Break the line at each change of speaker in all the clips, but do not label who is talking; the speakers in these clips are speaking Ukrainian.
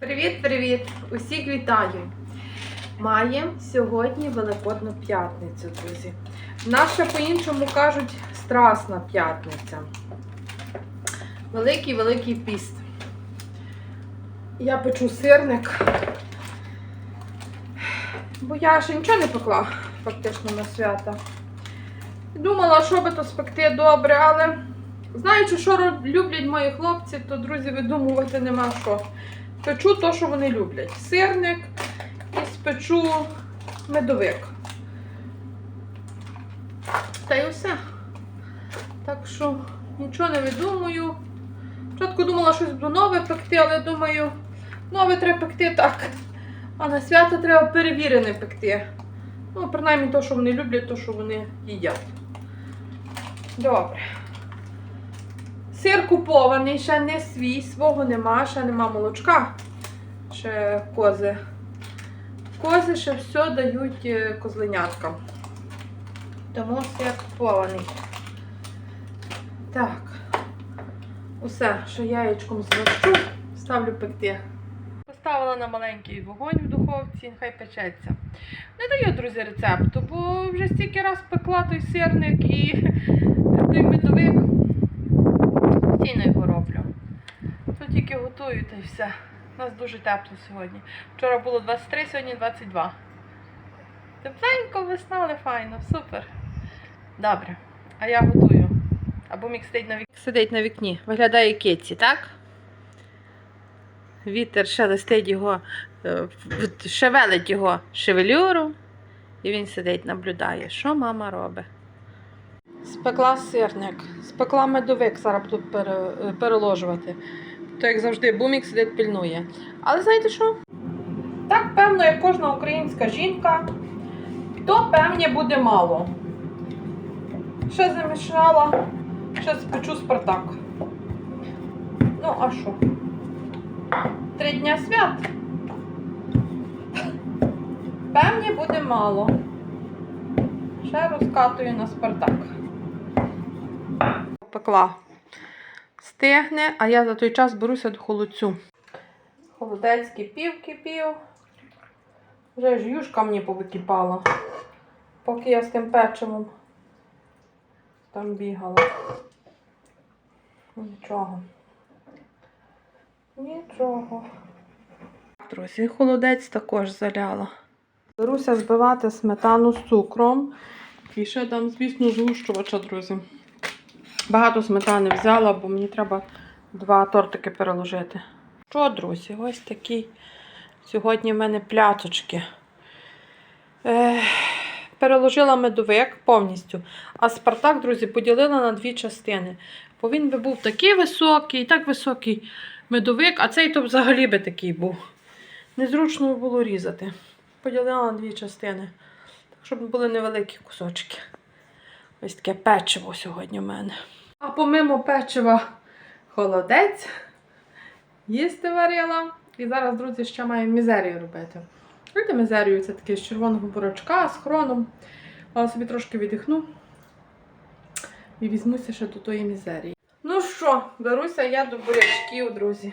Привіт-привіт! Усіх вітаю! Маємо сьогодні Великодну п'ятницю, друзі. Наша по-іншому кажуть Страсна п'ятниця. Великий-великий піст. Я печу сирник. Бо я ще нічого не пекла фактично на свята. Думала, що би то спекти добре, але знаючи, що люблять мої хлопці, то, друзі, видумувати нема що. Печу то, що вони люблять. Сирник і спечу медовик. Та й все. Так що нічого не видумую. Спочатку думала щось буду нове пекти, але думаю, нове треба пекти так. А на свято треба перевірене пекти. Ну, принаймні то, що вони люблять, то, що вони їдять. Добре. Сир купований, ще не свій, свого нема, ще нема молочка. Ще кози. Кози ще все дають е, козленяткам. Тому сир купований. Так. Усе, що яєчком змащу, ставлю пекти. Поставила на маленький вогонь в духовці, нехай печеться. Не даю, друзі, рецепту, бо вже стільки раз пекла той сирник і той медовик. Постійно його роблю. То тільки готую та й все. У нас дуже тепло сьогодні. Вчора було 23, сьогодні 22. Тепленько, весна, але файно, супер. Добре. А я готую. Або мік сидить на, вік... сидить на вікні. Виглядає китці, так? Вітер шелестить його, е, шевелить його шевелюру. І він сидить, наблюдає, що мама робить. Спекла сирник, спекла медовик, зараз буду переложувати. То, як завжди, бумік сидить пільнує. Але знаєте що? Так, певно, як кожна українська жінка, то певні буде мало. Ще замішала, ще спечу Спартак. Ну, а що? Три дня свят. Певні буде мало. Ще розкатую на Спартак. Пекла. Стигне, а я за той час беруся до холодцю. Холодець кипів, кипів. Вже ж юшка мені повикипала. Поки я з тим печивом там бігала. Нічого. Нічого. Друзі, холодець також заляла. Беруся збивати сметану з цукром. І ще дам, звісно, згущувача, друзі. Багато сметани взяла, бо мені треба два тортики переложити. Що, друзі, ось такі сьогодні в мене пляцочки. Е, переложила медовик повністю. А Спартак, друзі, поділила на дві частини. Бо він би був такий високий, так високий медовик, а цей то взагалі би такий був. Незручно було різати. Поділила на дві частини. Так, щоб були невеликі кусочки. Ось таке печиво сьогодні в мене. А помимо печива холодець. Їсти варила. І зараз, друзі, ще маю мізерію робити. Знаєте, мізерію це таке з червоного бурачка, з хроном. Але собі трошки віддихну. І візьмуся ще до тої мізерії. Ну що, беруся я до бурячків, друзі.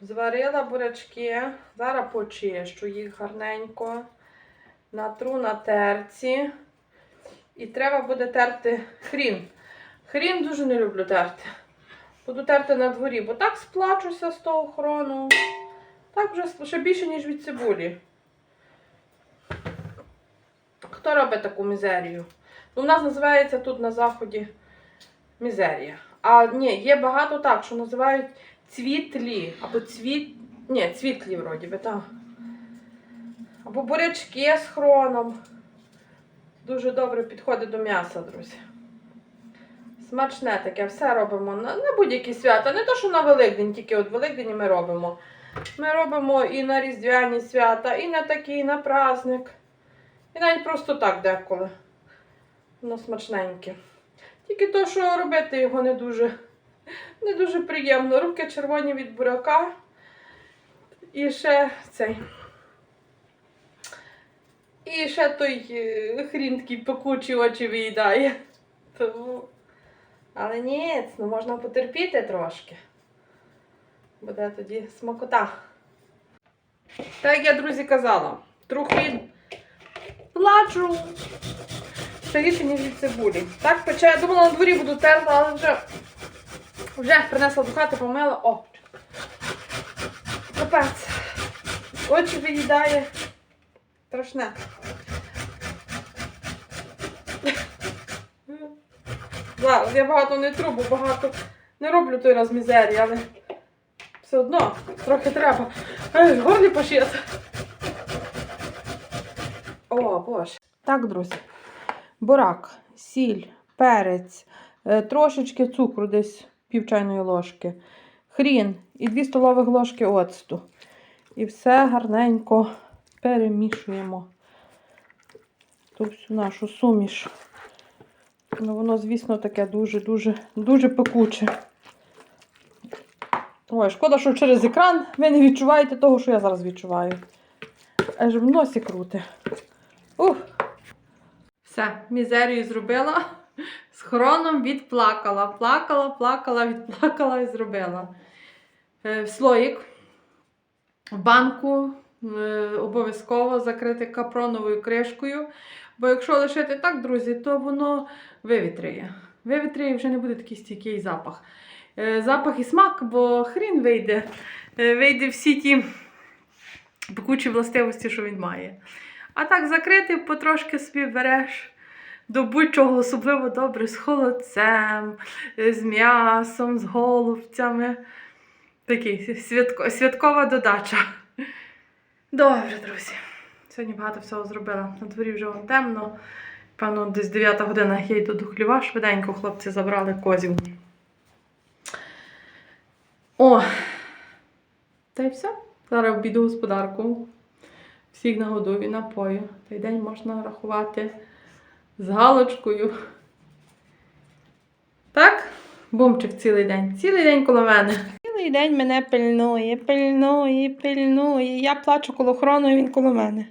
Зварила бурячки. Зараз почищу їх гарненько. Натру на терці. І треба буде терти хрін. Хрін дуже не люблю терти. Буду терти на дворі, бо так сплачуся з того хрону. Так вже ще більше, ніж від цибулі. Хто робить таку мізерію? Ну, у нас називається тут на заході мізерія. А ні, є багато так, що називають цвітлі. Або цвіт. Ні, цвітлі вроді би, так. Або бурячки з хроном. Дуже добре підходить до м'яса, друзі. Смачне таке, все робимо на, на будь-які свята. Не то, що на Великдень, тільки от Великдень ми робимо. Ми робимо і на Різдвяні свята, і на такі, і на праздник. І навіть просто так деколи. Воно смачненьке. Тільки то, що робити його не дуже, не дуже приємно. Руки червоні від бурака. І ще цей. І ще той е, хрін такий пекучий очі виїдає. Тому... Але ні, ну можна потерпіти трошки. буде тоді смакота. Так як я, друзі, казала, трохи плачу. Гірше, ніж від цибулі. Так пече. Я думала, на дворі буду терти, але вже, вже принесла до хати, помила. О! Капець. Очі виїдає. Страшне. Зараз я багато не тру, бо багато не роблю той раз мізерії, але все одно трохи треба. В горлі пошити. О, боже. Так, друзі. Бурак, сіль, перець, е, трошечки цукру, десь пів чайної ложки, хрін і 2 столових ложки оцту. І все гарненько перемішуємо. Ту всю нашу суміш. Ну, воно, звісно, таке дуже-дуже дуже пекуче. Ой, шкода, що через екран ви не відчуваєте того, що я зараз відчуваю. Аж в носі крути. Ух. Все, мізерію зробила. З хроном відплакала. Плакала, плакала, відплакала і зробила. Е, слоїк, в банку обов'язково закрити капроновою кришкою. Бо якщо лишити так, друзі, то воно. Вивітрює і вже не буде такий стійкий запах. Е, запах і смак, бо хрін вийде. Е, вийде всі ті пекучі властивості, що він має. А так закрити, потрошки собі береш до будь-чого особливо добре з холодцем, е, з м'ясом, з голубцями. Такий святко, святкова додача. Добре, друзі. Сьогодні багато всього зробила. На дворі вже вон темно. Певно, десь 9 година я йду до хліва. Швиденько хлопці забрали козів. О! Та й все. Зараз обіду господарку. Всіх нагодую напою. Той день можна рахувати з галочкою. Так? Бумчик цілий день. Цілий день коло мене. Цілий день мене пильнує, пильнує, пильнує. Я плачу коло хрону, і він коло мене.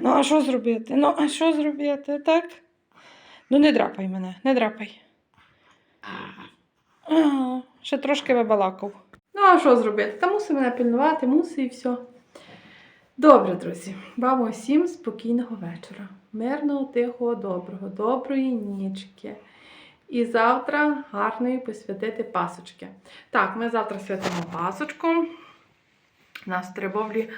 Ну, а що зробити? Ну, а що зробити, так? Ну, не драпай мене, не драпай. А, ще трошки вибалакав. Ну, а що зробити? Та мусить мене пильнувати, мусить і все. Добре, друзі, вам усім спокійного вечора. Мирного, тихого, доброго, доброї нічки. І завтра гарної посвятити пасочки. Так, ми завтра святимо пасочку. У нас в Теребовлі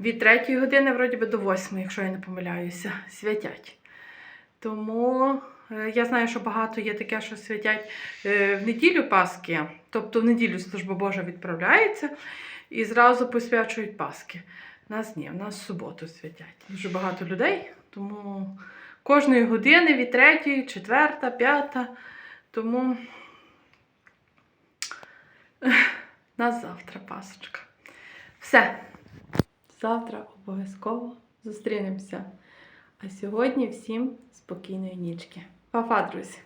від 3 години, вроді би, до 8, якщо я не помиляюся, святять. Тому е, я знаю, що багато є таке, що святять е, в неділю Пасхи, тобто в неділю служба Божа відправляється і зразу посвячують Пасхи. Нас ні, в нас в суботу святять. Дуже багато людей, тому кожної години від 3, 4, 5. Тому на завтра пасочка. Все. Завтра обов'язково зустрінемося. А сьогодні всім спокійної нічки. Па-па, друзі!